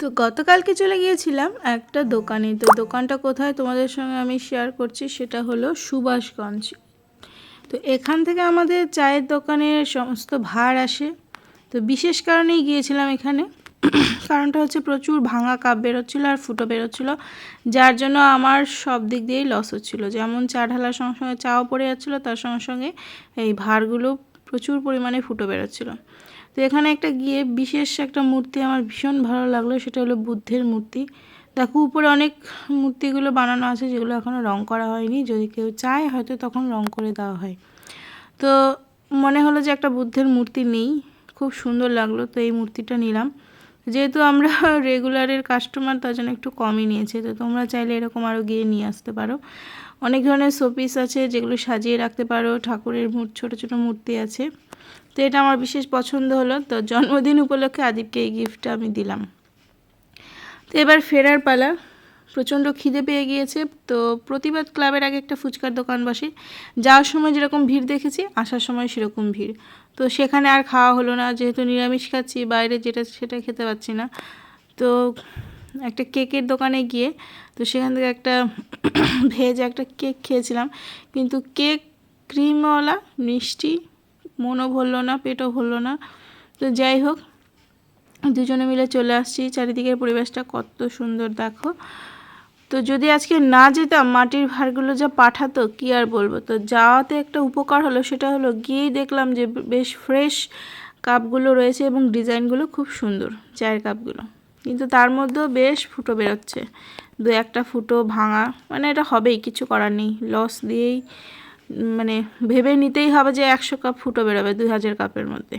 তো গতকালকে চলে গিয়েছিলাম একটা দোকানে। তো দোকানটা কোথায় তোমাদের সঙ্গে আমি শেয়ার করছি সেটা হলো সুভাষগঞ্জ। তো এখান থেকে আমাদের চায়ের দোকানের সমস্ত ভার আসে। তো বিশেষ কারণেই গিয়েছিলাম এখানে। কারণটা হচ্ছে প্রচুর ভাঙা কাপ বেরোচ্ছিলো আর ফুটো বেরোচ্ছিলো, যার জন্য আমার সব দিক দিয়েই লস হচ্ছিল। যেমন চা ঢালার সঙ্গে সঙ্গে, চাও পড়ে যাচ্ছিল, তার সঙ্গে সঙ্গে এই ভারগুলো প্রচুর পরিমাণে ফুটো বেরোচ্ছিলো। তো এখানে একটা গিয়ে বিশেষ একটা মূর্তি আমার ভীষণ ভালো লাগল, সেটা হলো বুদ্ধের মূর্তি। দেখো, উপরে অনেক মূর্তিগুলো বানানো আছে যেগুলো এখনও রং করা হয়নি, যদি কেউ চায় হয়তো তখন রং করে দেওয়া হয়। তো মনে হলো যে একটা বুদ্ধের মূর্তি নেই, খুব সুন্দর লাগল, তো এই মূর্তিটা নিলাম। যেহেতু আমরা রেগুলারের কাস্টমার তার জন্য একটু কমই নিয়েছে, তো তোমরা চাইলে এরকম আরও গিয়ে নিয়ে আসতে পারো। অনেক ধরনের শোপিস আছে যেগুলো সাজিয়ে রাখতে পারো, ঠাকুরের ছোটো ছোটো মূর্তি আছে। তো এটা আমার বিশেষ পছন্দ হলো। তো জন্মদিন উপলক্ষে আদিবকে এই গিফটটা আমি দিলাম। তো এবার ফেরার পালা। প্রচণ্ড খিদে পেয়ে গিয়েছে। তো প্রতিবাদ ক্লাবের আগে একটা ফুচকার দোকান বসে। যাওয়ার সময় যেরকম ভিড় দেখেছি, আসার সময় সেরকম ভিড়। তো সেখানে আর খাওয়া হলো না। যেহেতু নিরামিষ খাচ্ছি, বাইরে যেটা সেটা খেতে পাচ্ছি না। তো একটা কেকের দোকানে গিয়ে তো সেখান থেকে একটা ভেজ একটা কেক খেয়েছিলাম। কিন্তু কেক ক্রিমওয়ালা, মিষ্টি মনও ভরলো না, পেটও ভরলো না। তো যাই হোক, দুজনে মিলে চলে আসছি। চারিদিকের পরিবেশটা কত সুন্দর, দেখো। তো যদি আজকে না যেতাম, মাটির ভারগুলো যা পাঠাতো, কি আর বলব? তো যাওয়াতে একটা উপকার হলো, সেটা হলো গিয়েই দেখলাম যে বেশ ফ্রেশ কাপগুলো রয়েছে এবং ডিজাইনগুলো খুব সুন্দর, চায়ের কাপগুলো। কিন্তু তার মধ্যেও বেশ ফুটো বেরোচ্ছে। দু একটা ফুটো ভাঙা মানে এটা হবেই, কিছু করার নেই। লস দিয়েই মানে ভেবে নিতেই হবে যে একশো কাপ ফুটো বেরোবে দুই হাজার কাপের মধ্যে।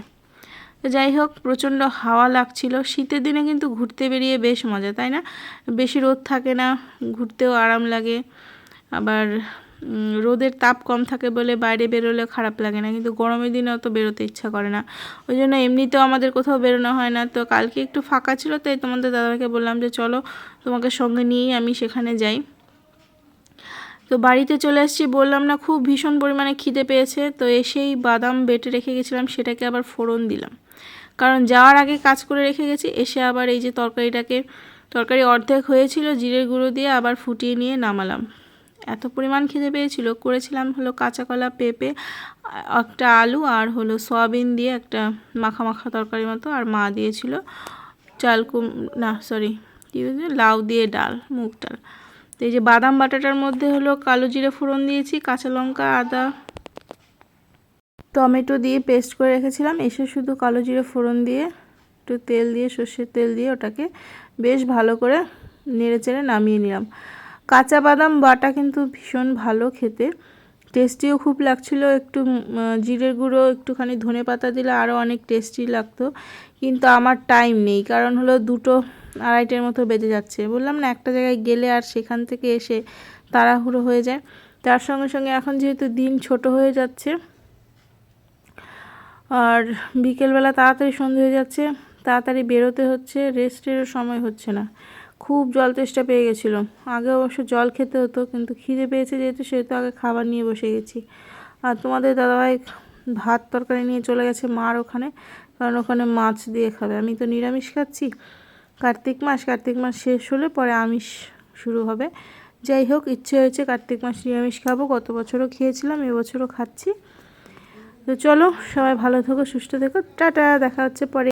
তো যাই হোক, প্রচণ্ড হাওয়া লাগছিল। শীতের দিনে কিন্তু ঘুরতে বেরিয়ে বেশ মজা, তাই না? বেশি রোদ থাকে না, ঘুরতেও আরাম লাগে। আবার রোদের তাপ কম থাকে বলে বাইরে বেরোলে খারাপ লাগে না, কিন্তু গরমের দিনে অত বেরোতে ইচ্ছা করে না। ওই জন্য এমনিতেও আমাদের কোথাও বেরোনো হয় না। তো কালকে একটু ফাঁকা ছিল, তাই তোমাদের দাদাকে বললাম যে, চলো তোমাকে সঙ্গে নিয়েই আমি সেখানে যাই। তো বাড়িতে চলে এসেছি বললাম না খুব ভীষণ পরিমাণে খিদে পেয়েছে, তো এসেই বাদাম বেটে রেখে গেছিলাম, সেটাকে আবার ফোড়ন দিলাম। কারণ যাওয়ার আগে কাজ করে রেখে গেছি, এসে আবার এই যে তরকারিটাকে, তরকারি অর্ধেক হয়েছিল, জিরের গুঁড়ো দিয়ে আবার ফুটিয়ে নিয়ে নামালাম। এত পরিমাণ খিদে পেয়েছিল, করেছিলাম হলো কাঁচা কলা পেঁপে, একটা আলু আর হলো সয়াবিন দিয়ে একটা মাখা মাখা তরকারি মতো, আর মা দিয়েছিল চাল কুম, না সরি কী লাউ দিয়ে ডাল, মুগ ডাল। তো এই যে বাদাম বাটাটার মধ্যে হলো কালো জিরে ফোড়ন দিয়েছি, কাঁচা লঙ্কা, আদা, টমেটো দিয়ে পেস্ট করে রেখেছিলাম। এসে শুধু কালো জিরে ফোড়ন দিয়ে, একটু তেল দিয়ে, সর্ষের তেল দিয়ে ওটাকে বেশ ভালো করে নেড়ে চেড়ে নামিয়ে নিলাম। কাঁচা বাদাম বাটা কিন্তু ভীষণ ভালো খেতে। টেস্টিও খুব লাগছিল, একটু জিরের গুঁড়ো, একটুখানি ধনে পাতা দিলে আরও অনেক টেস্টি লাগতো। কিন্তু আমার টাইম নেই, কারণ হলো দুটো আড়াইটের মতো বেজে যাচ্ছে। বললাম, না, একটা জায়গায় গেলে আর সেখান থেকে এসে তাড়াহুড়ো হয়ে যায়। তার সঙ্গে সঙ্গে এখন যেহেতু দিন ছোট হয়ে যাচ্ছে, আর বিকেলবেলা তাড়াতাড়ি সন্ধে হয়ে যাচ্ছে, তাড়াতাড়ি বেরোতে হচ্ছে রেস্টেরও সময় হচ্ছে না। খুব জল তেষ্টা পেয়ে গেছিল। আগে অবশ্য জল খেতে হতো, কিন্তু খিদে পেয়েছে যেহেতু, সেহেতু আগে খাবার নিয়ে বসে গেছি। আর তোমাদের দাদাভাই ভাত তরকারি নিয়ে চলে গেছে মার ওখানে, কারণ ওখানে মাছ দিয়ে খাবে। আমি তো নিরামিষ খাচ্ছি কার্তিক মাস কার্তিক মাস শেষ হলে পরে আমিষ শুরু হবে। যাই হোক, ইচ্ছে হয়েছে কার্তিক মাস নিরামিষ খাব। গত বছরও খেয়েছিলাম এবছরও খাচ্ছি। তো চলো, সবাই ভালো থেকো, সুস্থ থেকো। টাটা, দেখা হচ্ছে পরে।